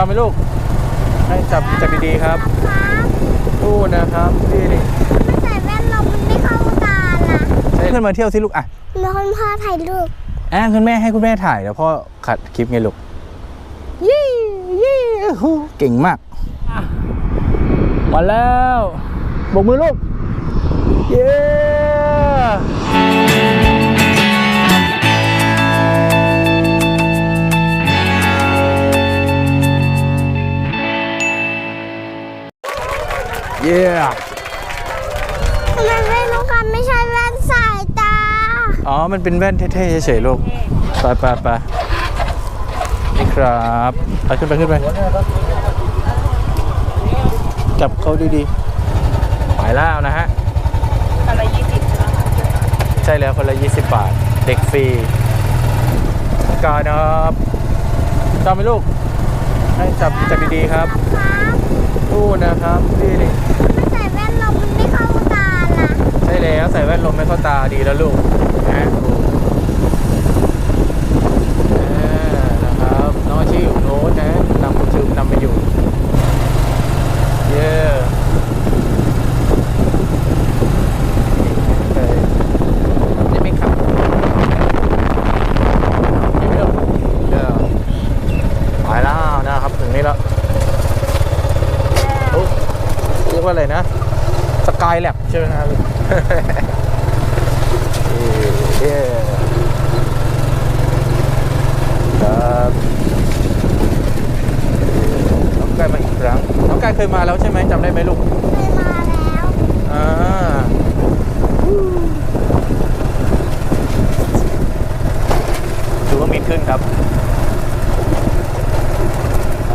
ชอบไหมลูก ให้จับจับดีๆครับตู้นะครับนี่นี่ไม่ใส่แว่นเรามันไม่เข้าตาล่ะให้เพื่อนมาเที่ยวสิลูกอะแล้วคุณพ่อถ่ายรูปอะคุณแม่ให้คุณแม่ถ่ายเดี๋ยวพ่อขัดคลิปไงลูกยี่ยี่ฮู้เก่งมากมาแล้วบกมือลูกเย้ เย้ทำไมแว่นน้องกันไม่ใช่แว่นสายตา อ๋อ มันเป็นแว่นเท่ๆเฉยๆลูกไปไปไปนี่ครับไปขึ้นไปขึ้นไป จับเขาดีๆไปแล้วนะฮะอะไรยี่สิบใช่ไหมคะใช่แล้วคนละ20บาท เด็กฟรีกานะครับชอบไหมลูก ให้จับจับดีๆครับครับ ตู้นะครับนี่นี่ไม่ใส่แว่นเรามันไม่เข้าตาล่ะ ใช่แล้วใส่แว่นลมไม่เข้าตาดีแล้วลูกนะอ่านะครับน้องอาชีพอยู่โน้ตนะนำคุณชืมนำไปอยู่ เย้ยังไม่ขับยังไม่ลงเย้ไปแล้วนะครับถึงนี่แล้วโอ้เรียกว่าอะไรนะ สกายแลบใช่ไหมครับ เย้ครับน้องกายมาอีกครั้ง น้องกาย เคยมาแล้วใช่ไหมจำได้ไหมลูกเคยมาแล้วอ่าดูว่ามีขึ้นครับ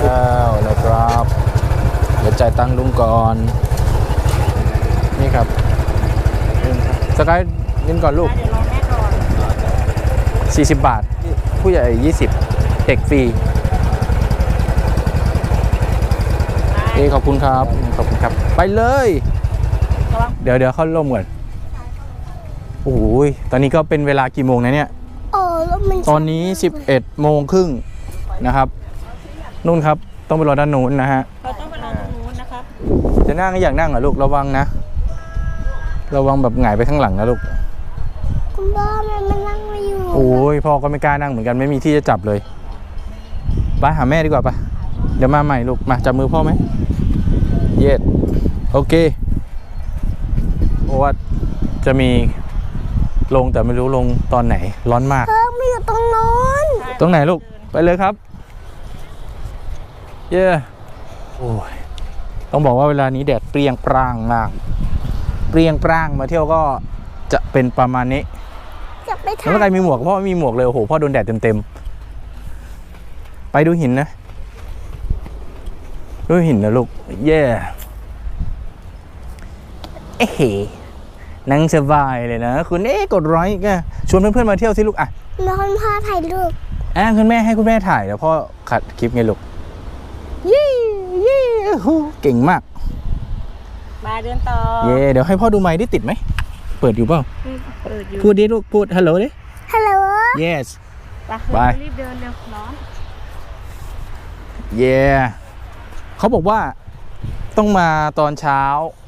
อ้าวนะครับเดี๋ยวจ่ายตังค์ลุงก่อน นี่ครับสกายเงินก่อนลูก เดี๋ยวรอแม่ก่อน40 บาท ผู้ใหญ่ 20เด็กฟรี เอ้ขอบคุณครับ ขอบคุณครับ ไปเลยระวังเดี๋ยวเดี๋ยวเข้าร่มก่อนโอ้โหยตอนนี้ก็เป็นเวลากี่โมงนะเนี่ยโอ้แล้วมันตอนนี้ 11โมงครึ่งนะครับ นู่นครับ ต้องไปรอด้านนู้นนะฮะเราต้องไปรอตรงนู้นนะครับจะนั่งก็อยากนั่งเหรอลูกระวังนะ ระวังแบบหงายไปข้างหลังนะลูกคุณพ่อมันมานั่งมาอยู่โอ้ยพ่อก็ไม่กล้านั่งเหมือนกันไม่มีที่จะจับเลยไปหาแม่ดีกว่าปะ เดี๋ยวมาใหม่ลูก มาจับมือพ่อไหม เย็ดโอเคเพราะว่าจะมีลงแต่ไม่รู้ลงตอนไหน ร้อนมากเพิ่มมาอยู่ตรงโน้นตรงไหนลูก ไปเลยครับ เย้โอ้ยต้องบอกว่าเวลานี้แดดเปรียงปร้างมาก เปรียงปร้างมาเที่ยวก็จะเป็นประมาณนี้จะไปแล้วถ่าถ้ายใครมีหมวกพ่อไม่มีหมวกเลยโอ้โหพ่อโดนแดดเต็มๆไปดูหินนะ ดูหินนะลูก เย่เอ๊ะนั่งสบายเลยนะ คุณเอ๊ะกดร้อยก็ชวนเพื่อนๆมาเที่ยวสิลูกอะแล้วคุณพ่อถ่ายรูปอะคุณแม่ให้คุณแม่ถ่ายเดี๋ยวพ่อขัดคลิปไงลูกยี่ยี่ฮู้เก่งมาก มาเดินต่อ เย่เดี๋ยวให้พ่อดูไมค์ได้ติดไหม เปิดอยู่เปล่าเปิดอยู่ พูดดิลูกพูดฮัลโหลดิฮัลโหล yes ไปไปรีบเดินเร็วร้อนเย่ เขาบอกว่าต้องมาตอนเช้า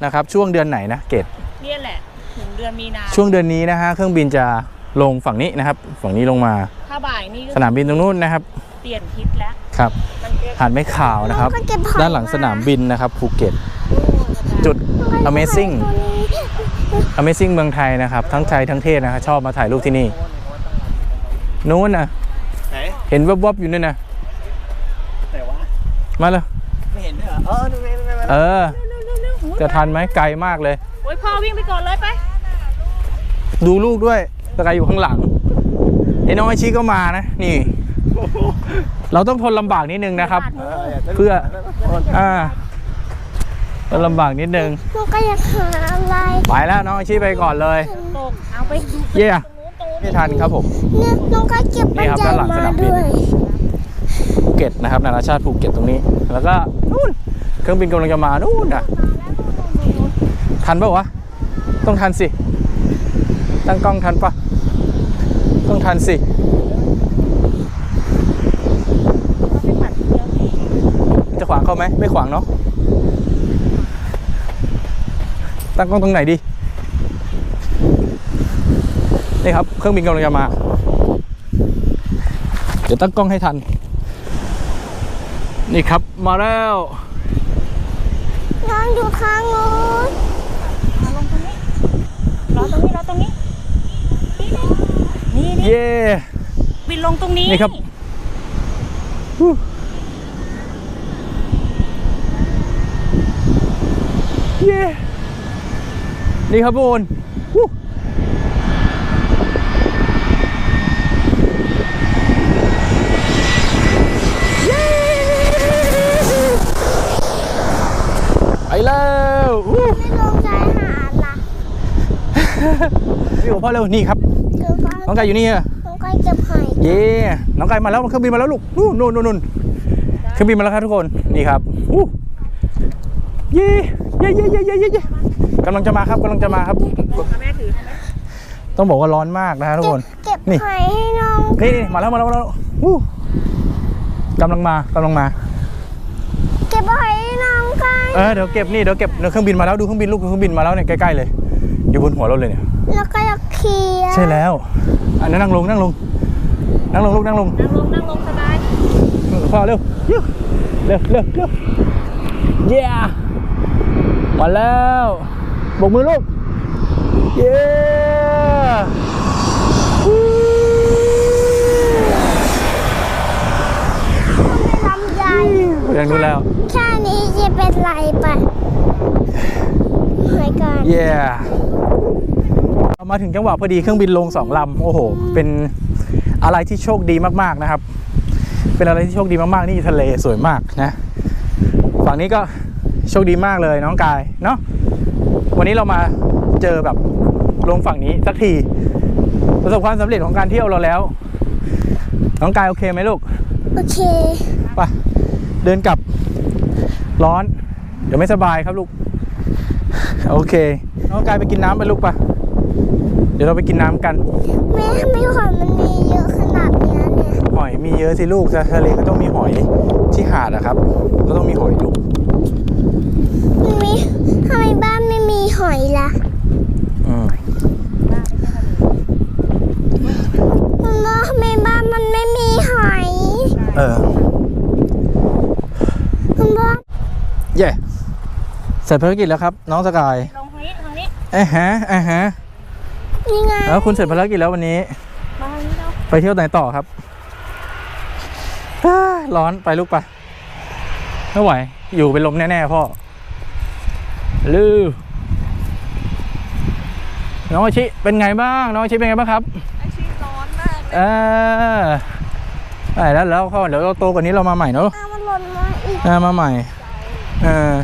นะครับ ช่วงเดือนไหนนะเกตเนี่ยแหละถึงเดือนมีนาช่วงเดือนนี้นะฮะเครื่องบินจะลงฝั่งนี้นะครับ ฝั่งนี้ลงมาถ้าบ่ายนี่ก็สนามบินตรงนู้นนะครับ เปลี่ยนทิศแล้วครับมันเปลี่ยนหาดไม้ขาวนะครับ ก็เก็บหอยด้านหลังสนามบินนะครับภูเก็ต จุด Amazing ตัวนี้ Amazing เมืองไทยนะครับ ทั้งไทยทั้งเทศนะครับชอบมาถ่ายรูปที่นี่นู้นนะไหน เห็นวับๆอยู่นี่นนะไหนวะมาเลยไม่ เห็นด้วยเหรอเออดูไม่ไม่ไม่เออเร็วๆๆจะทันไหมไกลมากเลย โอ้ยพ่อวิ่งไปก่อนเลยไป ดูลูกด้วยสกายอยู่ข้างหลังไอ้น้องไอชิก็มานะ นี่ เราต้องทนลำบากนิดนึงนะครับ เอออยากได้เพื่ออ่าทนลำบากนิดนึงน้องก็อยากหาอะไรไปแล้วน้องไอชิไปก่อนเลย ตก เอาไปดูเย่ตรงนู้นตรงนู้นไม่ทันครับผม เนี่ยน้องก็เก็บปันี่จครับจัด้ายนหลังสมานามบินด้วยภูเก็ตนะครับนานาชาติภูเก็ตตรงนี้ แล้วก็นู่น เครื่องบินกำลังจะมานู่นอะ ทันปะวะ ต้องทันสิ ตั้งกล้องทันปะต้องทันสิจะขวางเขาไหมไม่ขวางเนาะตั้งกล้องตรงไหนดีนี่ครับ เครื่องบินกำลังจะมา เดี๋ยวตั้งกล้องให้ทัน นี่ครับมาแล้ว น้องอยู่ข้างนู้นเอาลงตรงนี้ รอตรงนี้ รอตรงนี้ นี่นี่เย่บินลงตรงนี้นี่ครับฮู้เย่นี่ครับโอนฮู้เย้ไป แล้วฮู้ไม่ลงชายหาดล่ะพี่โอพ่อเร็วนี่ครับคือก็น้องไก่อยู่นี่อะน้องก็เก็บหอยเย่น้องไก่มาแล้วเครื่องบินมาแล้วลูกนู่นนู่นนู่นนู่นเครื่องบินมาแล้วครับทุกคนนี่ครับอู้เย่เย่เย่เย่เย่เย่เย่กำลังจะมาครับกำลังจะมาครับแม่ถือให้ไหมต้องบอกว่าร้อนมากนะฮะทุกคนเก็บนี่หอยให้น้องนี่นี่มาแล้วมาแล้วมาแล้วอู้กำลังมากำลังมา เก็บหอยให้น้องกัน เออเดี๋ยวเก็บนี่เดี๋ยวเก็บเดี๋ยวเครื่องบินมาแล้วดูเครื่องบินลูกเครื่องบินมาแล้วเนี่ยใกล้ๆเลย อยู่บนหัวเราเลยเนี่ยแล้วก็จะเคลียร์ใช่แล้วอันนั้นนั่งลงนั่งลงนั่งลงลูกนั่งลงนั่งลงนั่งลงสบายพ่อเร็วยูเร็วเร็วเร็วเย้มาแล้วบกมือลูกเย้วู้ ลำไย ยังดูแล้วแค่นี้จะเป็นไรไปหอยก่อนเย้เรามาถึงจังหวะพอดีเครื่องบินลงสองลำโอ้โห เป็นอะไรที่โชคดีมากๆนะครับ เป็นอะไรที่โชคดีมากๆนี่ทะเลสวยมากนะ ฝั่งนี้ก็โชคดีมากเลยน้องกายเนาะวันนี้เรามาเจอแบบลงฝั่งนี้สักที ประสบความสำเร็จของการเที่ยวเราแล้ว น้องกายโอเคไหมลูก โอเคไป เดินกลับร้อน เดี๋ยวไม่สบายครับลูก โอเคน้องกายไปกินน้ำไปลูกปะเดี๋ยวเราไปกินน้ำกัน แม่ทำไมหอยมันมีเยอะขนาดเนี้ยเนี่ยหอยมีเยอะสิลูกแต่ทะเลก็ต้องมีหอยที่หาดนะครับ ก็ต้องมีหอยลูกมันมีทำไมบ้านไม่มีหอยล่ะอืมมันบอกทำไมบ้านมันไม่มีหอย เออ มันบอก เย่เสร็จภารกิจแล้วครับ น้องสกายลงทางนี้ทางนี้เอ้ฮะเอ้ฮะนี่ไงแล้วคุณเสร็จภารกิจแล้ววันนี้ มาทางนี้เราไปเที่ยวไหนต่อครับอ้าร้อนไปลูกไปไม่ไหว อยู่เป็นลมแน่ ๆ พ่อลือน้องอาชิเป็นไงบ้าง น้องอาชิเป็นไงบ้างครับไอชีร้อนมากเออไปแล้วแล้วเขาเดี๋ยวเราโตกว่านี้เรามาใหม่เนอะอ้าวมันหล่นมาอีกเออมาใหม่ เออ